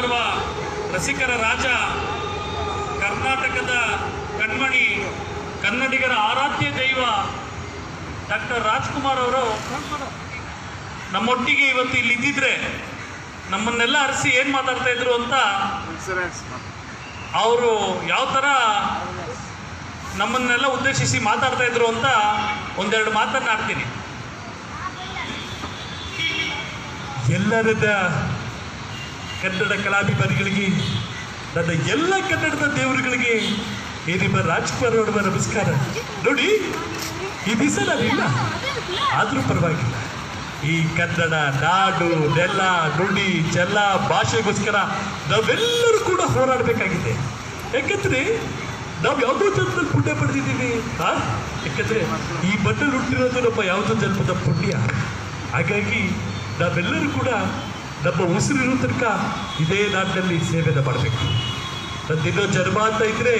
ಗಂಧರ್ವ ರಸಿಕರ ರಾಜ ಕರ್ನಾಟಕದ ಕಣ್ಮಣಿ ಕನ್ನಡಿಗರ ಆರಾಧ್ಯ ದೈವ ಡಾಕ್ಟರ್ ರಾಜ್ಕುಮಾರ್ ಅವರು ನಮ್ಮೊಟ್ಟಿಗೆ ಇವತ್ತು ಇಲ್ಲಿ ಇದ್ದಿದ್ರೆ ನಮ್ಮನ್ನೆಲ್ಲ ಅರಸಿ ಏನು ಮಾತಾಡ್ತಾ ಇದ್ರು ಅಂತ ಅವರು ಯಾವ ಥರ ನಮ್ಮನ್ನೆಲ್ಲ ಉದ್ದೇಶಿಸಿ ಮಾತಾಡ್ತಾ ಇದ್ರು ಅಂತ ಒಂದೆರಡು ಮಾತನ್ನ ಆಡ್ತೀನಿ ಎಲ್ಲರದ ಕನ್ನಡ ಕಲಾಭಿಮಾನಿಗಳಿಗೆ, ನನ್ನ ಎಲ್ಲ ಕನ್ನಡದ ದೇವರುಗಳಿಗೆ, ಈ ನಿಮ್ಮ ರಾಜ್ಕುಮಾರ್ ಅವರ ನಮಸ್ಕಾರ. ನೋಡಿ, ಈ ದಿವಸ ನಾವಿಲ್ಲ ಆದರೂ ಪರವಾಗಿಲ್ಲ. ಈ ಕನ್ನಡ ನಾಡು, ನೆಲ, ನುಡಿ, ಜಲ, ಭಾಷೆಗೋಸ್ಕರ ನಾವೆಲ್ಲರೂ ಕೂಡ ಹೋರಾಡಬೇಕಾಗಿದೆ. ಯಾಕಂದರೆ, ನಾವು ಯಾವುದೋ ಜನ್ಮದ ಪುಣ್ಯ ಪಡೆದಿದ್ದೀವಿ, ಆ? ಯಾಕಂದರೆ, ಈ ಮಣ್ಣಲ್ಲಿ ಹುಟ್ಟಿರೋದು ನಮ್ಮ ಯಾವುದೋ ಜನ್ಮದ ಪುಣ್ಯ. ಹಾಗಾಗಿ, ನಾವೆಲ್ಲರೂ ಕೂಡ ನಮ್ಮ ಉಸಿರಿರೋ ತನಕ ಇದೇ ನಾಡಿನಲ್ಲಿ ಸೇವೆನ ಮಾಡಬೇಕು ನಂದಿನ್ನೋ ಜನ್ಮ ಅಂತ ಇದ್ರೆ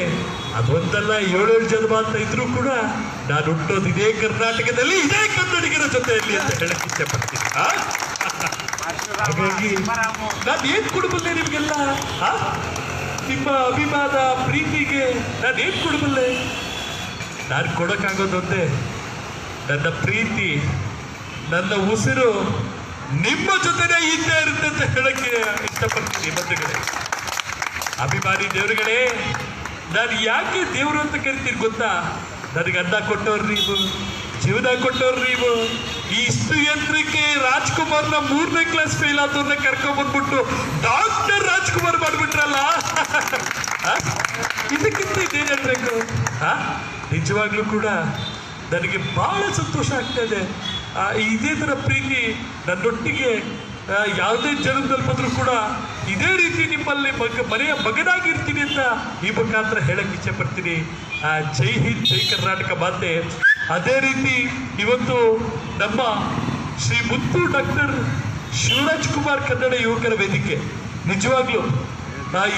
ಅದೊಂದಲ್ಲ ಏಳೇಳು ಜನ್ಮ ಅಂತ ಇದ್ರೂ ಕೂಡ ನಾನು ಹುಟ್ಟೋದು ಇದೇ ಕರ್ನಾಟಕದಲ್ಲಿ ಇದೇ ಕನ್ನಡಿಗರ ಜೊತೆಯಲ್ಲಿ ಅಂತ ಹೇಳಕ್ ಇಷ್ಟಪಡ್ತೀನಿ? ಹಾಗಾಗಿ ನಾನು ಏನ್ ಕೊಡಬಲ್ಲೆ ನಿಮ್ಗೆಲ್ಲ? ನಿಮ್ಮ ಅಭಿಮಾನ, ಪ್ರೀತಿಗೆ ನಾನು ಏನ್ ಕೊಡಬಲ್ಲೆ ನಾನು ಕೊಡಕ್ಕಾಗೋದೊಂದೇ ನನ್ನ ಪ್ರೀತಿ, ನನ್ನ ಉಸಿರು ನಿಮ್ಮ ಜೊತೆನೇ ಹಿಂದೆ ಇರುತ್ತೆ ಅಂತ ಹೇಳಕ್ಕೆ ಇಷ್ಟಪಡ್ತೀನಿ ಬಂಧುಗಳೇ. ಅಭಿಮಾನಿ ದೇವರುಗಳೇ, ನಾನು ಯಾಕೆ ದೇವರು ಅಂತ ಕರಿತೀನಿ ಗೊತ್ತಾ? ನನಗೆ ಅನ್ನ ಕೊಟ್ಟವ್ರು ನೀವು, ಜೀವನ ಕೊಟ್ಟವ್ರು ನೀವು. ಈ ಇಷ್ಟು ಯಂತ್ರಕ್ಕೆ ರಾಜ್ಕುಮಾರ್ನ ಮೂರನೇ ಕ್ಲಾಸ್ ಫೇಲ್ ಆದವ್ರನ್ನ ಕರ್ಕೊಂಡ್ಬಂದ್ಬಿಟ್ಟು ಡಾಕ್ಟರ್ ರಾಜ್ಕುಮಾರ್ ಮಾಡ್ಬಿಟ್ರಲ್ಲ? ಇದಕ್ಕಿಂತ ಇದೇನು ಹೇಳ್ಬೇಕು? ನಿಜವಾಗ್ಲೂ ಕೂಡ ನನಗೆ ಬಹಳ ಸಂತೋಷ ಆಗ್ತಾ ಇದೆ. ಇದೇ ಥರ ಪ್ರೀತಿ ನನ್ನೊಟ್ಟಿಗೆ ಯಾವುದೇ ಜನ್ಮದಲ್ಲಿ ಬಂದರೂ ಕೂಡ ಇದೇ ರೀತಿ ನಿಮ್ಮಲ್ಲಿ ಮಗ, ಮನೆಯ ಮಗನಾಗಿರ್ತೀನಿ ಅಂತ ಈ ಮುಖಾಂತರ ಹೇಳಕ್ಕೆ ಇಚ್ಛೆ ಪಡ್ತೀನಿ. ಜೈ ಹಿಂದ್, ಜೈ ಕರ್ನಾಟಕ ಮಾತೆ. ಅದೇ ರೀತಿ ಇವತ್ತು ನಮ್ಮ ಶ್ರೀ ಮುತ್ತು ಡಾಕ್ಟರ್ ಶಿವರಾಜ್ ಕುಮಾರ್ ಕನ್ನಡ ಯುವಕರ ವೇದಿಕೆ. ನಿಜವಾಗ್ಲೂ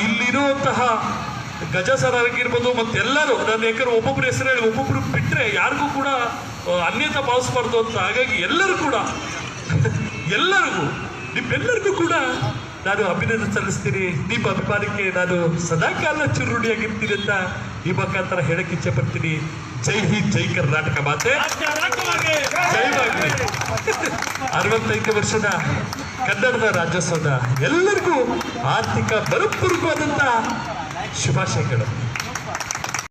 ಇಲ್ಲಿರುವಂತಹ ಗಜ ಸರ್ ಆಗಿರ್ಬೋದು ಮತ್ತೆ ಎಲ್ಲರೂ ನಾನು ಯಾಕಂದ್ರೆ ಒಬ್ಬೊಬ್ರು ಹೆಸರು ಹೇಳಿ ಒಬ್ಬೊಬ್ರು ಬಿಟ್ಟರೆ ಯಾರಿಗೂ ಕೂಡ ಅನ್ಯತಾ ಭಾವಿಸ್ಬಾರ್ದು ಅಂತ. ಹಾಗಾಗಿ ಎಲ್ಲರೂ ಕೂಡ, ಎಲ್ಲರಿಗೂ, ನಿಮ್ಮೆಲ್ಲರಿಗೂ ಕೂಡ ನಾನು ಅಭಿನಂದನೆ ಸಲ್ಲಿಸ್ತೀನಿ. ನಿಮ್ಮ ಅಭಿಮಾನಕ್ಕೆ ನಾನು ಸದಾಕಾಲ ಚುರುಡಿಯಾಗಿರ್ತೀನಿ ಅಂತ ಈ ಮುಖಾಂತರ ಹೇಳಕ್ಕೆ ಇಚ್ಛೆ ಪಡ್ತೀನಿ ಜೈ ಹಿ ಜೈ ಕರ್ನಾಟಕ ಮಾತೆ. ಅರವತ್ತೈದು ವರ್ಷದ ಕನ್ನಡದ ರಾಜ್ಯೋತ್ಸವದ ಎಲ್ಲರಿಗೂ ಆರ್ಥಿಕ ಬರಪೂರ್ವಕವಾದಂಥ ಶುಭಾಶಯಗಳು.